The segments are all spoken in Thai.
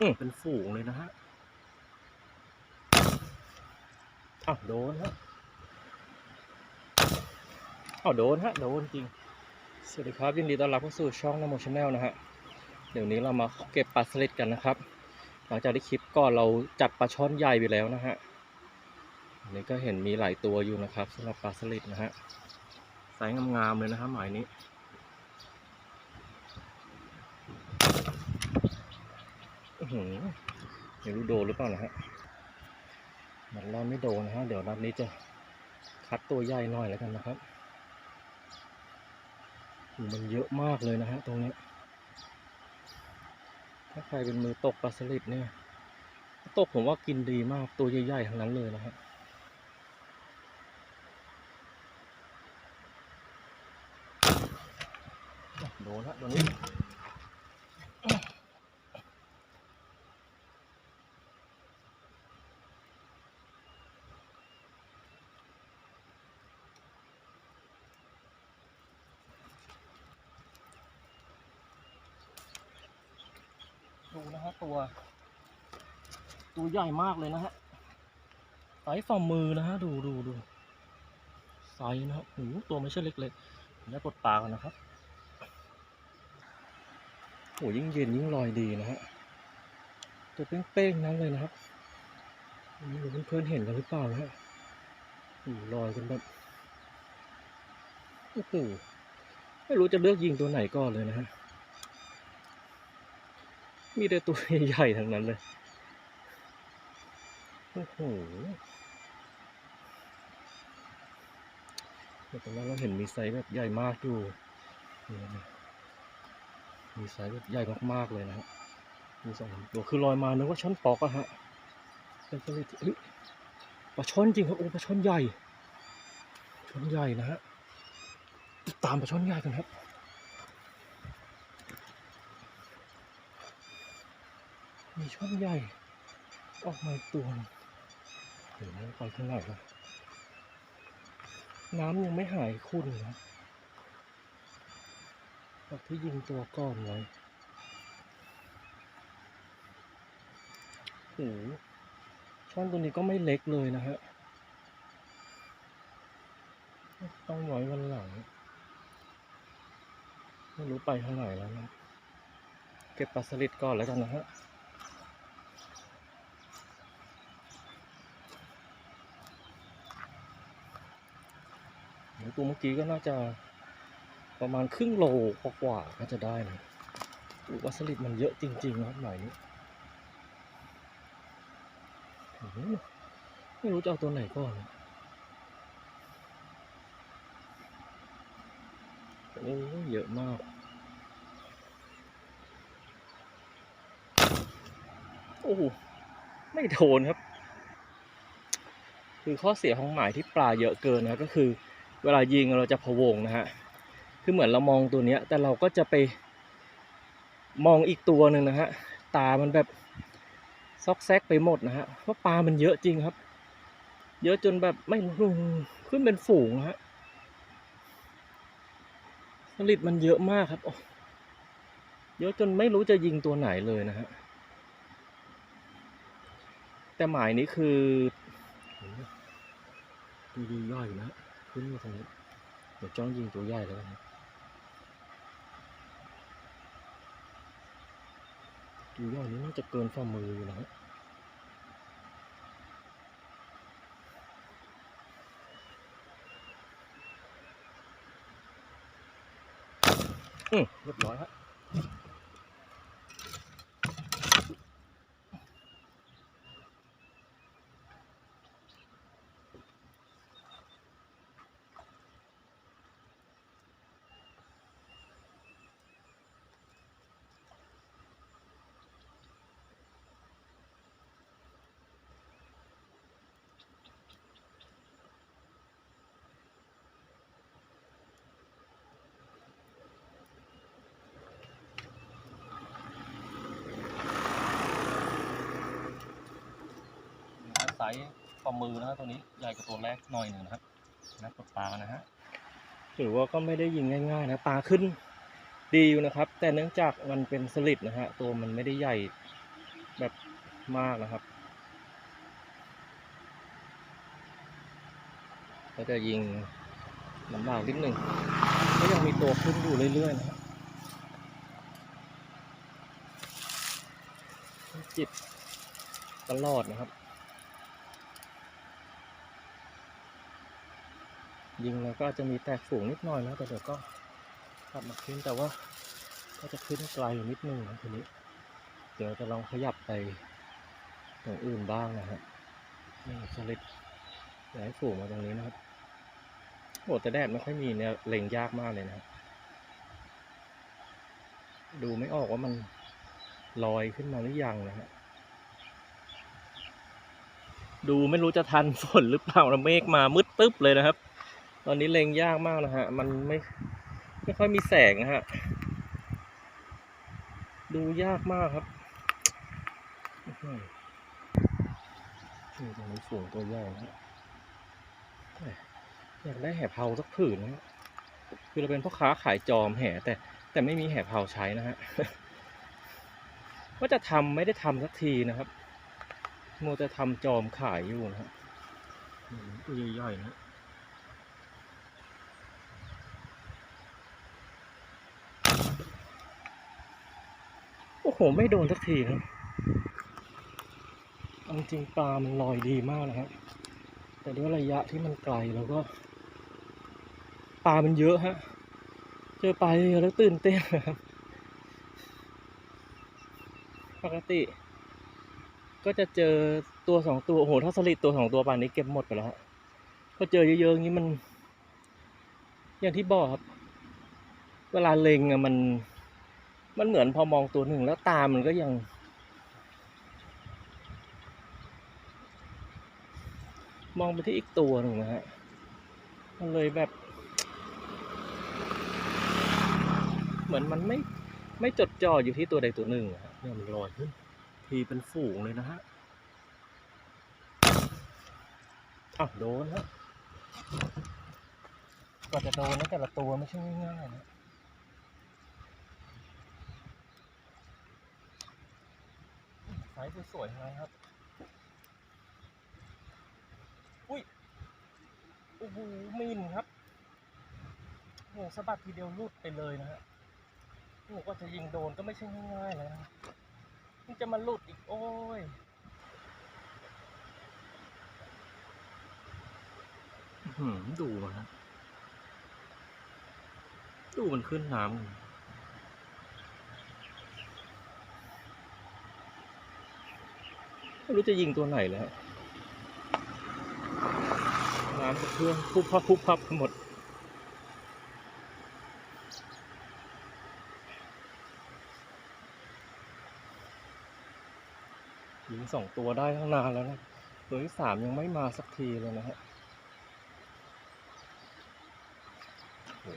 อืมเป็นฝูงเลยนะฮะอ้าวโดนฮะอ้าวโดนฮะโดนจริง สวัสดีครับยินดีต้อนรับเข้าสู่ช่องนโมชแนลนะฮะ เดี๋ยวนี้เรามาเก็บปลาสลิดกันนะครับ หลังจากที่คลิปก่อนเราจับปลาช่อนใหญ่ไปแล้วนะฮะอันนี้ก็เห็นมีหลายตัวอยู่นะครับสำหรับปลาสลิดนะฮะไซส์งามๆเลยนะฮะหมายนี้ อื้อ หือไม่รู้โดนหรือเปล่านะฮะมันรอดไม่โดนนะฮะ เดี๋ยวนัดนี้จะคัดตัวใหญ่หน่อยแล้วกันนะครับมันเยอะมากเลยนะฮะตรงนี้ ถ้าใครเป็นมือตกปลาสลิดเนี่ย ตกผมว่ากินดีมากตัวใหญ่ๆทั้งนั้นเลยนะฮะอะโดนละตัวนี้ ฮะตัว ตัวใหญ่มากเลยนะฮะไซส์ฝ่ามือนะฮะดูดูดูไซส์นะฮะโอ้ตัวไม่ใช่เล็กๆแล้วกดปลากันนะครับโอ้ยิ่งเย็นยิ่งลอยดีนะฮะตัวเป้งๆนั้นเลยนะครับไม่รู้เพื่อนๆเห็นกันหรือเปล่านะฮะโอ้ลอยกันแบบโอ้โหไม่รู้จะเลือกยิงตัวไหนก่อนเลยนะฮะ มีแต่ตัวใหญ่ๆทั้งนั้นเลย โอ้โหแต่ตรงนั้นเราเห็นมีไซส์แบบใหญ่มากอยู่ มีไซส์แบบใหญ่มากๆเลยนะฮะ มีสองตัวคือลอยมานึกว่าช้อนปอกอะฮะเป็นตัวที่เฮ้ยปลาช้อนจริงครับโอ้ปลาช้อนใหญ่ช้อนใหญ่นะฮะติดตามปลาช้อนใหญ่กันครับ มีช่องใหญ่ ออกมาตัวหนึงเดี๋ยวมันไปข้างไหนละน้ำยังไม่หายขุ่นนะจากที่ยิงตัวก้อนไว้โอ้ช่องตัวนี้ก็ไม่เล็กเลยนะฮะ ต้องไว้วันหลัง ไม่รู้ไปทางไหนแล้วนะ เก็บปลาสลิดก่อนแล้วกันนะฮะ ตัวเมื่อกี้ก็น่าจะประมาณครึ่งโลกว่าๆน่าจะได้นะอุวัสลิดมันเยอะจริงๆนะครับหมายนี้ไม่รู้จะเอาตัวไหนก่อนนะโอ้เยอะมากโอ้ไม่โดนครับ คือข้อเสียของหมายที่ปลาเยอะเกินนะก็คือ เวลายิงเราจะพะวงนะฮะคือเหมือนเรามองตัวเนี้ย แต่เราก็จะไปมองอีกตัวหนึ่งนะฮะตามันแบบซอกแซกไปหมดนะฮะเพราะปลามันเยอะจริงครับ เยอะจนแบบไม่รู้ขึ้นเป็นฝูงฮะผลิตมันเยอะมากครับโอ้เยอะจนไม่รู้จะยิงตัวไหนเลยนะฮะแต่หมายนี้คือโอ้โหดูดีย่อยนะ ฮะขึ้นมาตรงนี้เดี๋ยวจ้องยิงตัวใหญ่แล้วกันนะตัวใหญ่นี้น่าจะเกินฝ่ามืออยู่นะฮะอืมเรียบร้อยฮะ ไซ ส์ฝ่ามือนะฮะตัวนี้ใหญ่กว่าตัวแรกหน่อยหนึ่งนะครับนะกดปลานะฮะถือว่าก็ไม่ได้ยิงง่ายๆนะปลาขึ้นดีอยู่นะครับ แต่เนื่องจากมันเป็นสลิดนะฮะตัวมันไม่ได้ใหญ่แบบมากนะครับก็จะยิงลำบากนิดหนึ่งก็ยังมีตัวขึ้นอยู่เรื่อยๆนะครับจิตตลอดนะครับ ยิงแล้วก็อาจจะมีแตกฝูงนิดหน่อยนะแต่เดี๋ยวก็กลับมาขึ้นแต่ว่าก็จะขึ้นไกลนิดนึงนะทีนี้ เดี๋ยวจะลองขยับไปอย่างอื่นบ้างนะฮะนี่สลิดอยากให้ฝูงมาตรงนี้นะครับโอ้แต่แดดไม่ค่อยมีเนี่ยเล็งยากมากเลยนะครับดูไม่ออกว่ามันลอยขึ้นมาหรือยังนะฮะดูไม่รู้จะทันฝนหรือเปล่านะเมฆมามืดตึ๊บเลยนะครับ ตอนนี้เล็งยากมากนะฮะ มันไม่ไม่ค่อยมีแสงนะฮะ ดูยากมากครับนี่ตรงนี้ฝูงตัวใหญ่นะฮะอยากได้แห่เผาสักผืนนะฮะคือเราเป็นพ่อค้าขายจอมแห่แต่แต่ไม่มีแห่เผาใช้นะฮะว่าจะทำไม่ได้ทำสักทีนะครับมัวแต่ทำจอมขายอยู่นะฮะตัวใหญ่ๆนะ โอ้โหไม่โดนสักทีครับเอาจริงๆปลามันลอยดีมากนะครับ แต่ด้วยระยะที่มันไกลแล้วก็ ปลามันเยอะฮะ เจอปลาเยอะแล้วตื่นเต้นนะครับ ปกติ ก็จะเจอตัวสองตัว โอ้โห ถ้าสลิดตัวสองตัวป่านนี้เก็บหมดไปแล้วฮะพอเจอเยอะๆอย่างนี้มัน อย่างที่บอกครับ เวลาเล็งอะมัน มันเหมือนพอมองตัวหนึ่งแล้วตามันก็ยัง มองไปที่อีกตัวหนึ่งนะฮะ มันเลยแบบ เหมือนมันไม่ไม่จดจ่ออยู่ที่ตัวใดตัวหนึ่งอะฮะเนี่ยมันลอยขึ้น ทีเป็นฝูงเลยนะฮะอ้าวโดนฮะกว่าจะโดนนะแต่ละตัวไม่ใช่ง่ายๆนะ ไซส์สวยๆทั้งนั้นครับ อุ้ย โอ้โหมินครับโอ้โหสะบัดทีเดียวรุดไปเลยนะฮะโอ้กว่าจะยิงโดนก็ไม่ใช่ง่ายๆเลยนะมันจะมาหลุดอีกโอ้ยหือดูมันะดูมันขึ้นน้ำ ไม่รู้จะยิงตัวไหนเลยฮะน้ำกระเพื่อมพุบพับพุบพับหมดยิงสองตัวได้ตั้งนานแล้วนะ ตัวที่สามยังไม่มาสักทีเลยนะฮะโอ้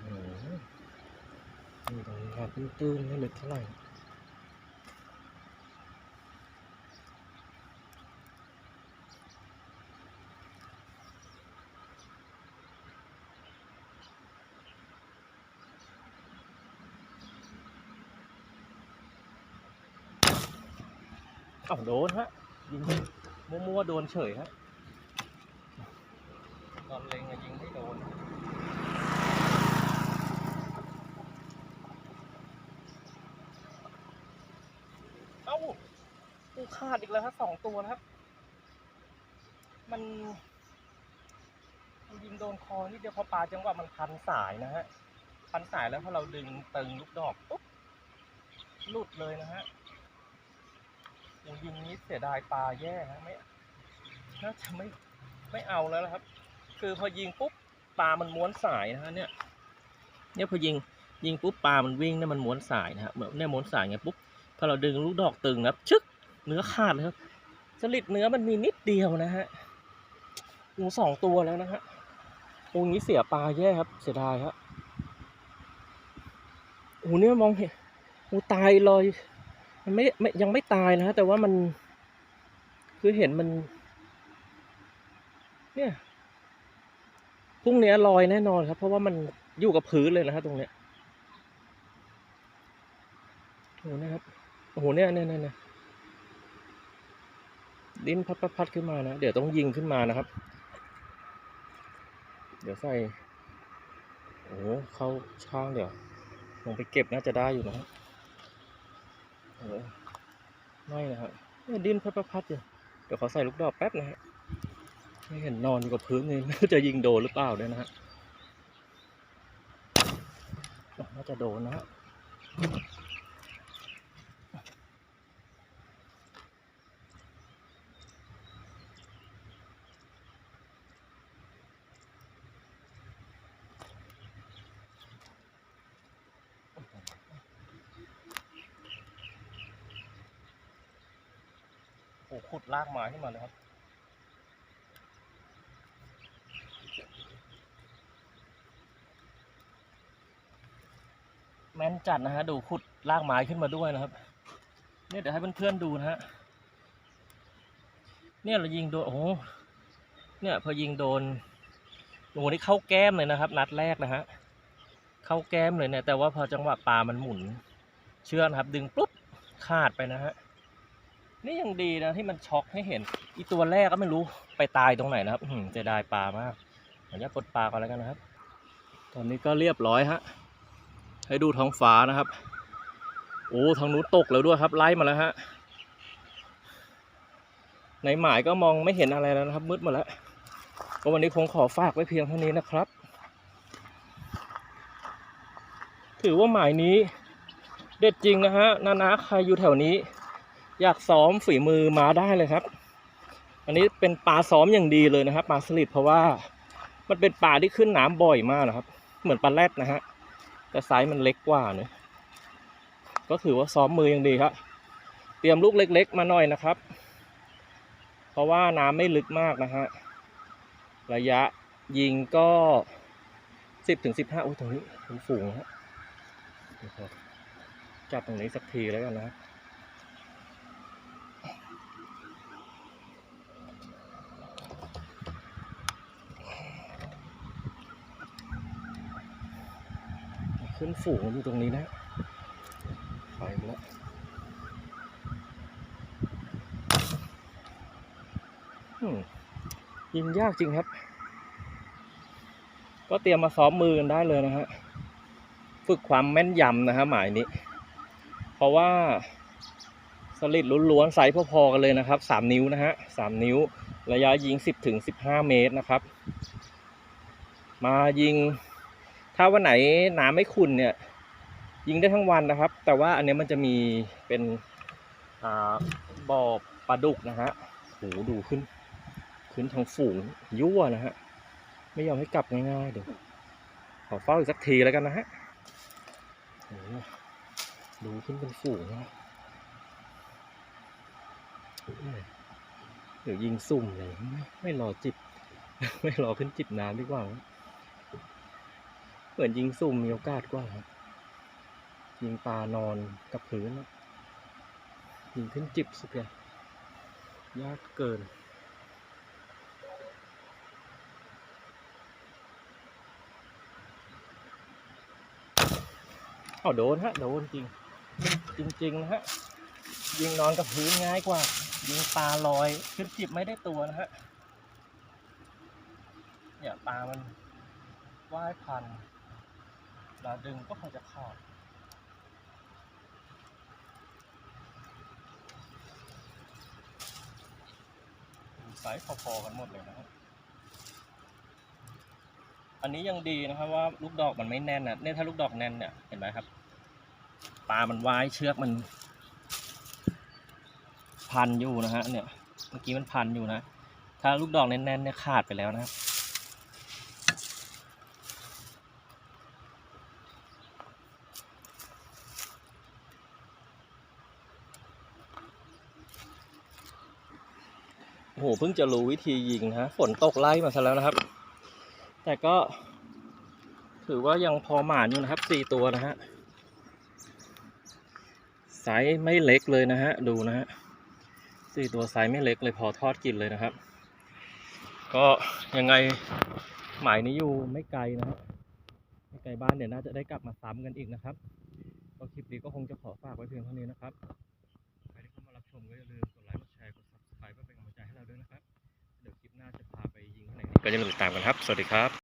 โหนี่ตรงนี้ครับตื้นๆไม่ลึกเท่าไหร่ เอ้าโดนฮะยิงมั่วๆโดนเฉยฮะตอนเล็งอะยิงไม่โดนเอ้ากูขาดอีกแล้วครับสองตัวนะครับมันมันยิงโดนคอนี่เดียวพอปลาจังหวะมันพันสายนะฮะพันสายแล้วพอเราดึงตึงลูกดอกปุ๊บหลุดเลยนะฮะ โอ้ยิงนี้เสียดายปลาแย่นะไม่น่าจะไม่ไม่เอาแล้วนะครับ คือพอยิงปุ๊บปลามันม้วนสายนะฮะเนี่ย เนี่ยพอยิงยิงปุ๊บปลามันวิ่งเนี่ยมันม้วนสายนะฮะเนเนี่ยม้วนสายไงปุ๊บพอเราดึงลูกดอกตึงครับชึกเนื้อขาดเลยครับสลิดเนื้อมันมีนิดเดียวนะฮะอ้สองตัวแล้วนะฮะอ้งี้เสียปลาแย่ครับ เสียดายครับอ้เนี่ยมองเห็นอ้ตายลอย มันไม่ไม่ยังไม่ตายนะฮะแต่ว่ามัน คือเห็นมัน เนี่ยพรุ่งนี้ลอยแน่นอนครับ เพราะว่ามันอยู่กับพื้นเลยนะฮะตรงเนี้ยโอ้โหนะครับโอ้โหเนี่ยเนี่ยเนี่ยดิ้นพัดพัดพัดขึ้นมานะ เดี๋ยวต้องยิงขึ้นมานะครับ เดี๋ยวใส่โอ้โหเข้าช่างเดี๋ยวลงไปเก็บน่าจะได้อยู่นะฮะโอ้โห ไม่นะฮะเนี่ยดิ้นพัดพัดพัดอยู่เดี๋ยวขอใส่ลูกดอกแป๊บนะฮะไม่เห็นนอนอยู่กับพื้นเลยไม่รู้จะยิงโดนหรือเปล่าเนี่ยนะฮะอะน่าจะโดนนะฮะ โอ้โหขุด ลากไม้ขึ้นมาเลยครับ แม่นจัดนะฮะ ดูขุดลากไม้ขึ้นมาด้วยนะครับ เนี่ยเดี๋ยวให้เพื่อนๆดูนะฮะ เนี่ยเรายิงโดนโอ้โหเนี่ยพอยิงโดนโอ้โหนี่เข้าแก้มเลยนะครับ นัดแรกนะฮะ เข้าแก้มเลยเนี่ยแต่ว่าพอจังหวะปลามันหมุน เชือกนะครับ ดึงปุ๊บขาดไปนะฮะ นี่ยังดีนะที่มันช็อกให้เห็น อีตัวแรกก็ไม่รู้ไปตายตรงไหนนะครับอืจะได้ปลามากขออนุญาตกดปลาก่อนแล้วกันนะครับ ตอนนี้ก็เรียบร้อยฮะ ให้ดูท้องฟ้านะครับ โอ้ทางนู้นตกแล้วด้วยครับ ไล่มาแล้วฮะ ในหมายก็มองไม่เห็นอะไรแล้วนะครับ มืดหมาแล้ว ก็วันนี้คงขอฝากไว้เพียงเท่านี้นะครับ ถือว่าหมายนี้ เด็ดจริงนะฮะ นานาใครอยู่แถวนี้ อยากซ้อมฝีมือมาได้เลยครับ อันนี้เป็นปลาซ้อมอย่างดีเลยนะครับปลาสลิดเพราะว่ามันเป็นปลาที่ขึ้นน้ำบ่อยมากนะครับ เหมือนปลาแรดนะฮะแต่ไซส์มันเล็กกว่าเนะก็ถือว่าซ้อมมืออย่างดีครับ เตรียมลูกเล็ก ๆ มาหน่อยนะครับ เพราะว่าน้ำไม่ลึกมากนะฮะระยะยิงก็สิบถึงสิบห้าโอ้ยตรงนี้เป็นฝูงฮะจับตรงนี้สักทีแล้วกันนะครับ ขึ้นฝูงอยู่ตรงนี้นะไปแล้วยิงยากจริงครับ ก็เตรียมมาซ้อมมือกันได้เลยนะฮะ ฝึกความแม่นยำนะฮะหมายนี้ เพราะว่าสลิดล้วนๆไซส์พอๆกันเลยนะครับสามนิ้วนะฮะสามนิ้ว ระยะยิงสิบถึงสิบห้าเมตรนะครับ มายิง ถ้าวันไหนน้ำไม่ขุ่นเนี่ย ยิงได้ทั้งวันนะครับ แต่ว่าอันเนี้ยมันจะมีเป็นอ่าบ่อปลาดุกนะฮะโหดูขึ้น ขึ้นทางฝูงยั่วนะฮะ ไม่ยอมให้กลับง่ายๆเดี๋ยวขอเฝ้าอีกสักทีแล้วกันนะฮะโหดูขึ้นเป็นฝูงนะเดี๋ยวยิงซุ่มเลย ไม่ไม่รอจิบ ไม่รอขึ้นจิบน้ำดีกว่า เหมือนยิงซุ่มมีโอกาสกว่าครับยิงปลานอนกับพื้นยิงขึ้นจิบสุดเลยยากเกิน เอาโดนฮะ โดนจริง จริงๆนะฮะ ยิงนอนกับพื้นง่ายกว่า ยิงปลาลอยขึ้นจิบไม่ได้ตัวนะฮะ เนี่ยปลามันว่ายพัน เวลาดึงก็คงจะขาดไซส์พอๆกันหมดเลยนะครับ อันนี้ยังดีนะครับว่าลูกดอกมันไม่แน่นนะเนี่ยถ้าลูกดอกแน่นเนี่ยเห็นไหมครับปลามันวายเชือกมัน พันอยู่นะฮะเนี่ยเมื่อกี้มันพันอยู่นะ ถ้าลูกดอกแน่นๆเนี่ยขาดไปแล้วนะครับ โอ้โหเพิ่งจะรู้วิธียิงนะฮะฝนตกไล่มาซะแล้วนะครับ แต่ก็ ถือว่ายังพอหมานอยู่นะครับสี่ตัวนะฮะไซส์ไม่เล็กเลยนะฮะดูนะฮะสี่ตัวไซส์ไม่เล็กเลยพอทอดกินเลยนะครับ ก็ยังไงหมายนี้อยู่ไม่ไกลนะฮะไม่ไกลบ้านเดี๋ยวน่าจะได้กลับมาซ้ำกันอีกนะครับก็คลิปนี้ก็คงจะขอฝากไว้เพียงเท่านี้นะครับใครที่เข้ามารับชมก็อย่าลืมกดไลค์ กดแชร์ กด subscribe เพื่อเป็นกำลังใจ ก็ อย่าลืมติดตามกันครับ สวัสดีครับ